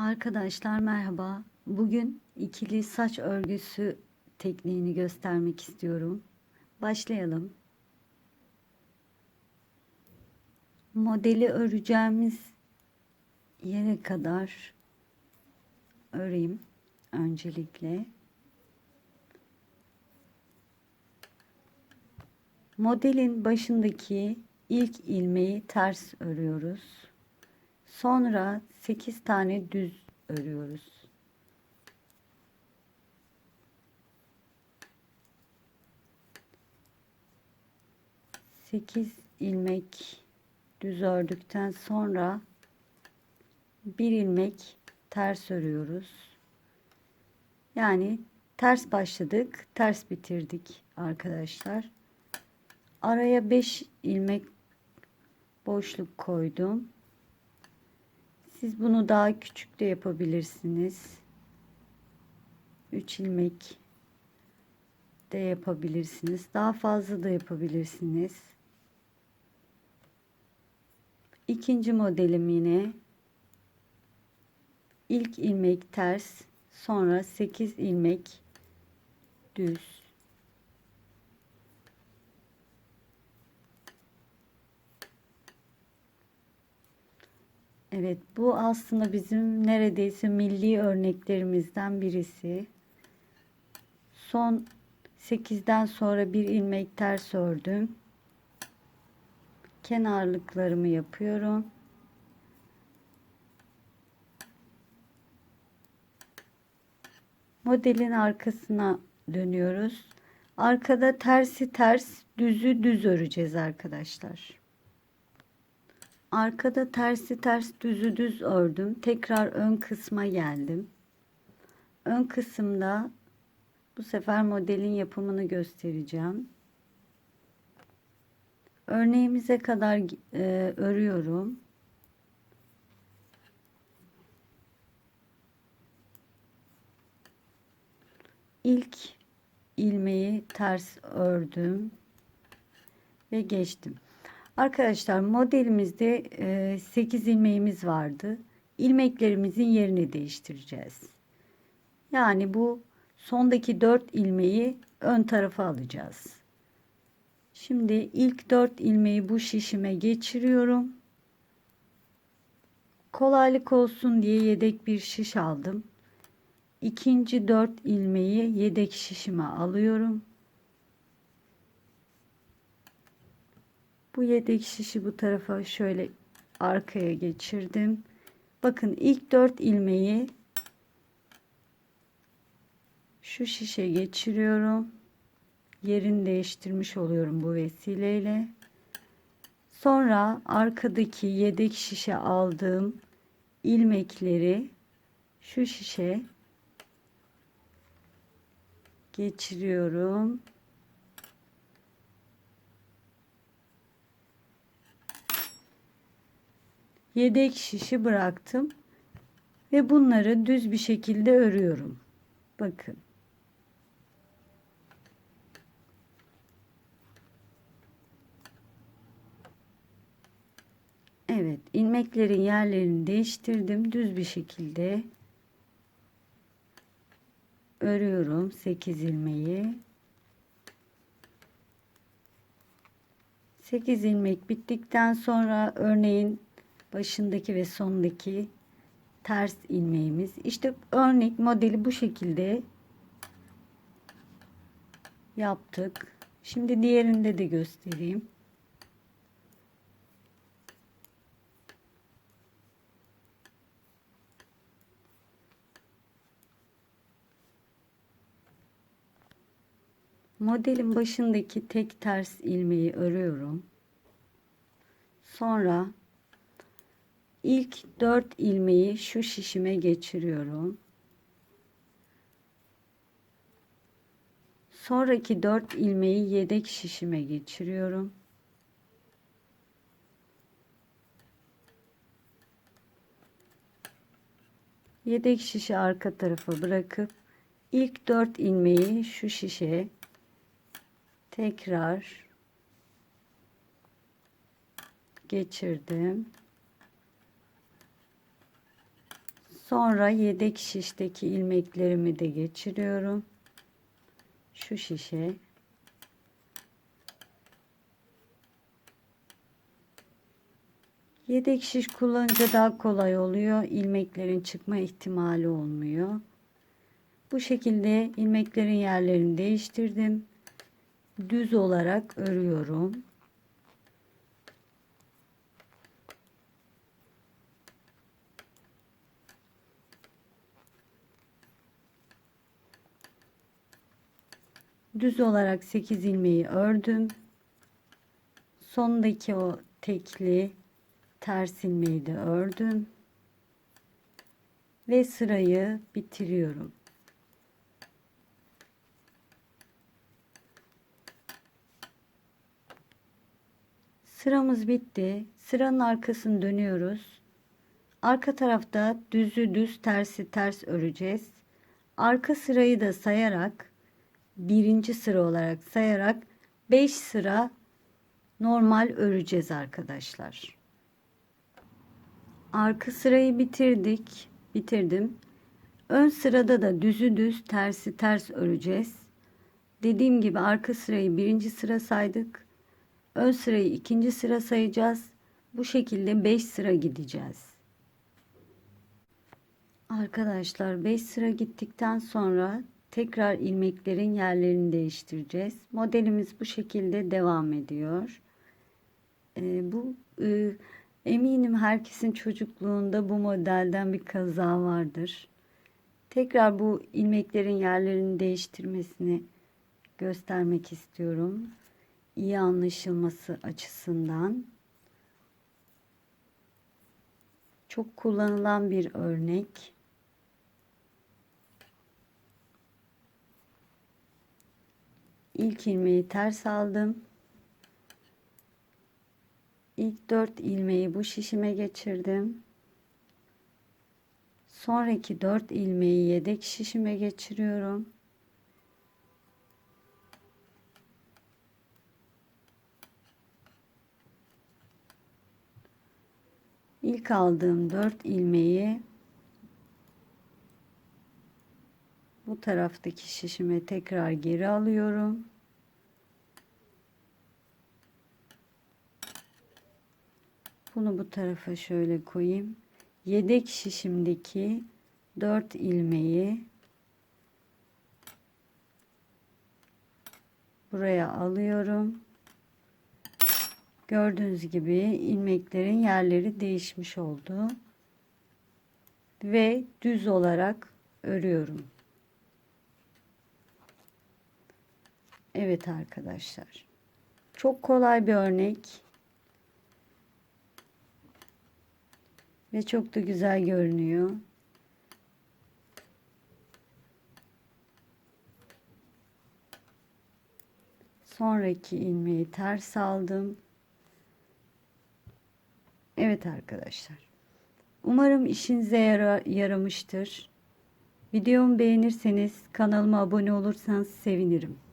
Arkadaşlar merhaba. Bugün ikili saç örgüsü tekniğini göstermek istiyorum. Başlayalım. Modeli öreceğimiz yere kadar öreyim öncelikle. Modelin başındaki ilk ilmeği ters örüyoruz. Sonra 8 tane düz örüyoruz. Sekiz ilmek düz ördükten sonra bir ilmek ters örüyoruz. Yani ters başladık, ters bitirdik arkadaşlar. Araya 5 ilmek boşluk koydum. Siz bunu daha küçük de yapabilirsiniz. 3 ilmek de yapabilirsiniz. Daha fazla da yapabilirsiniz. İkinci modelim yine ilk ilmek ters, sonra 8 ilmek düz. Evet bu aslında bizim neredeyse milli örneklerimizden birisi. Son 8'den sonra bir ilmek ters ördüm. Kenarlıklarımı yapıyorum. Modelin arkasına dönüyoruz. Arkada tersi ters, düzü düz öreceğiz arkadaşlar. Arkada tersi ters düzü düz ördüm. Tekrar ön kısma geldim. Ön kısımda bu sefer modelin yapımını göstereceğim. Örneğimize kadar e, örüyorum. İlk ilmeği ters ördüm ve geçtim. Arkadaşlar modelimizde 8 e, ilmeğimiz vardı. İlmeklerimizin yerini değiştireceğiz. Yani bu sondaki 4 ilmeği ön tarafa alacağız. Şimdi ilk 4 ilmeği bu şişime geçiriyorum. Kolaylık olsun diye yedek bir şiş aldım. İkinci 4 ilmeği yedek şişime alıyorum. Bu yedek şişi bu tarafa şöyle arkaya geçirdim. Bakın ilk dört ilmeği şu şişe geçiriyorum. Yerini değiştirmiş oluyorum bu vesileyle. Sonra arkadaki yedek şişe aldığım ilmekleri şu şişe geçiriyorum. Yedek şişi bıraktım ve bunları düz bir şekilde örüyorum. Bakın. Evet, ilmeklerin yerlerini değiştirdim. Düz bir şekilde örüyorum 8 ilmeği. 8 ilmek bittikten sonra örneğin başındaki ve sondaki ters ilmeğimiz. İşte örnek modeli bu şekilde yaptık. Şimdi diğerinde de göstereyim. Modelin başındaki tek ters ilmeği örüyorum. Sonra ilk 4 ilmeği şu şişime geçiriyorum. Sonraki 4 ilmeği yedek şişime geçiriyorum. Yedek şişi arka tarafa bırakıp ilk 4 ilmeği şu şişe tekrar geçirdim. Sonra yedek şişteki ilmeklerimi de geçiriyorum. Şu şişe. Yedek şiş kullanınca daha kolay oluyor. İlmeklerin çıkma ihtimali olmuyor. Bu şekilde ilmeklerin yerlerini değiştirdim. Düz olarak örüyorum. Düz olarak 8 ilmeği ördüm. Sondaki o tekli ters ilmeği de ördüm. Ve sırayı bitiriyorum. Sıramız bitti. Sıranın arkasını dönüyoruz. Arka tarafta düzü düz tersi ters öreceğiz. Arka sırayı da sayarak birinci sıra olarak sayarak 5 sıra normal öreceğiz arkadaşlar. Arka sırayı bitirdik. Bitirdim. Ön sırada da düzü düz tersi ters öreceğiz. Dediğim gibi arka sırayı birinci sıra saydık. Ön sırayı ikinci sıra sayacağız. Bu şekilde 5 sıra gideceğiz. Arkadaşlar 5 sıra gittikten sonra tekrar ilmeklerin yerlerini değiştireceğiz. Modelimiz bu şekilde devam ediyor. Ee, bu e, eminim herkesin çocukluğunda bu modelden bir kaza vardır. Tekrar bu ilmeklerin yerlerini değiştirmesini göstermek istiyorum. İyi anlaşılması açısından. Çok kullanılan bir örnek. İlk ilmeği ters aldım. İlk dört ilmeği bu şişime geçirdim. Sonraki dört ilmeği yedek şişime geçiriyorum. İlk aldığım dört ilmeği bu taraftaki şişime tekrar geri alıyorum. Bunu bu tarafa şöyle koyayım. Yedek şişimdeki 4 ilmeği buraya alıyorum. Gördüğünüz gibi ilmeklerin yerleri değişmiş oldu. Ve düz olarak örüyorum. Evet arkadaşlar. Çok kolay bir örnek. Ve çok da güzel görünüyor. Sonraki ilmeği ters aldım. Evet arkadaşlar. Umarım işinize yara yaramıştır. Videomu beğenirseniz kanalıma abone olursanız sevinirim.